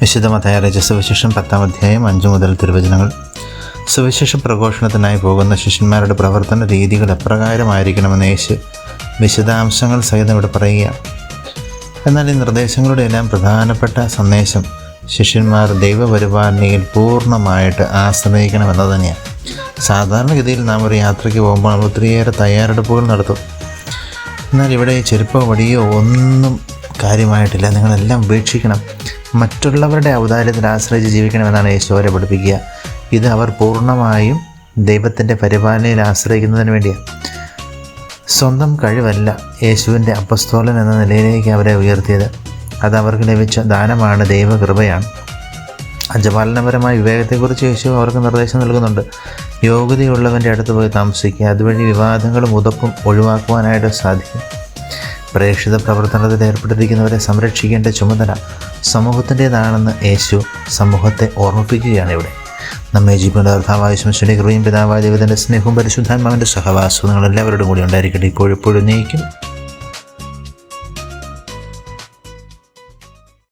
വിശുദ്ധമതായ രജസുവിശേഷം പത്താം അധ്യായം അഞ്ചു മുതൽ തിരുവചനങ്ങൾ. സുവിശേഷ പ്രഘോഷണത്തിനായി പോകുന്ന ശിഷ്യന്മാരുടെ പ്രവർത്തന രീതികൾ എപ്രകാരമായിരിക്കണമെന്ന് യേശു വിശദാംശങ്ങൾ സഹിതം ഇവിടെ പറയുക എന്നാൽ ഈ നിർദ്ദേശങ്ങളുടെ എല്ലാം പ്രധാനപ്പെട്ട സന്ദേശം ശിഷ്യന്മാർ ദൈവപരിപാലനയിൽ പൂർണമായിട്ട് ആശ്രയിക്കണമെന്നത് തന്നെയാണ്. സാധാരണഗതിയിൽ നാം ഒരു യാത്രയ്ക്ക് പോകുമ്പോൾ നമ്മൾ ഒത്തിരിയേറെ തയ്യാറെടുപ്പുകൾ നടത്തും. എന്നാൽ ഇവിടെ ചെരുപ്പോ വടിയോ ഒന്നും കാര്യമായിട്ടില്ല. നിങ്ങളെല്ലാം ഉപേക്ഷിക്കണം. മറ്റുള്ളവരുടെ ഔദാര്യത്തിൽ ആശ്രയിച്ച് ജീവിക്കണമെന്നാണ് യേശോരെ പഠിപ്പിക്കുക. ഇത് അവർ പൂർണമായും ദൈവത്തിന്റെ പരിപാലനയിൽ ആശ്രയിക്കുന്നതിന് വേണ്ടിയാണ്. സ്വന്തം കഴിവല്ല യേശുവിന്റെ അപ്പസ്തോലൻ എന്ന നിലയിലേക്ക് അവരെ ഉയർത്തിയത്. അത് അവർക്ക് ലഭിച്ച ദാനമാണ് ദൈവകൃപയാണ്. അജപാലനപരമായ വിവേകത്തെക്കുറിച്ച് യേശു അവർക്ക് നിർദ്ദേശം നൽകുന്നുണ്ട്. യോഗ്യതയുള്ളവന്റെ അടുത്ത് പോയി താമസിക്കുക. അതുവഴി വിവാദങ്ങളും ഉതപ്പും ഒഴിവാക്കുവാനായിട്ട് സാധിക്കും. പ്രേക്ഷിത പ്രവർത്തനത്തിൽ ഏർപ്പെട്ടിരിക്കുന്നവരെ സംരക്ഷിക്കേണ്ട ചുമതല സമൂഹത്തിന്റേതാണെന്ന് യേശു സമൂഹത്തെ ഓർമ്മിപ്പിക്കുകയാണ് ഇവിടെ. നമ്മെ ജീവിക്കേണ്ട കർത്താവായ ശംശയുടെ കൃപയും പിതാവായ ദൈവത്തിന്റെ സ്നേഹവും പരിശുദ്ധാത്മാവിന്റെ സഹവാസവും നിങ്ങളെല്ലാവരോടും കൂടി ഉണ്ടായിരിക്കട്ടെ. ഇപ്പോഴെപ്പോഴും നയിക്കും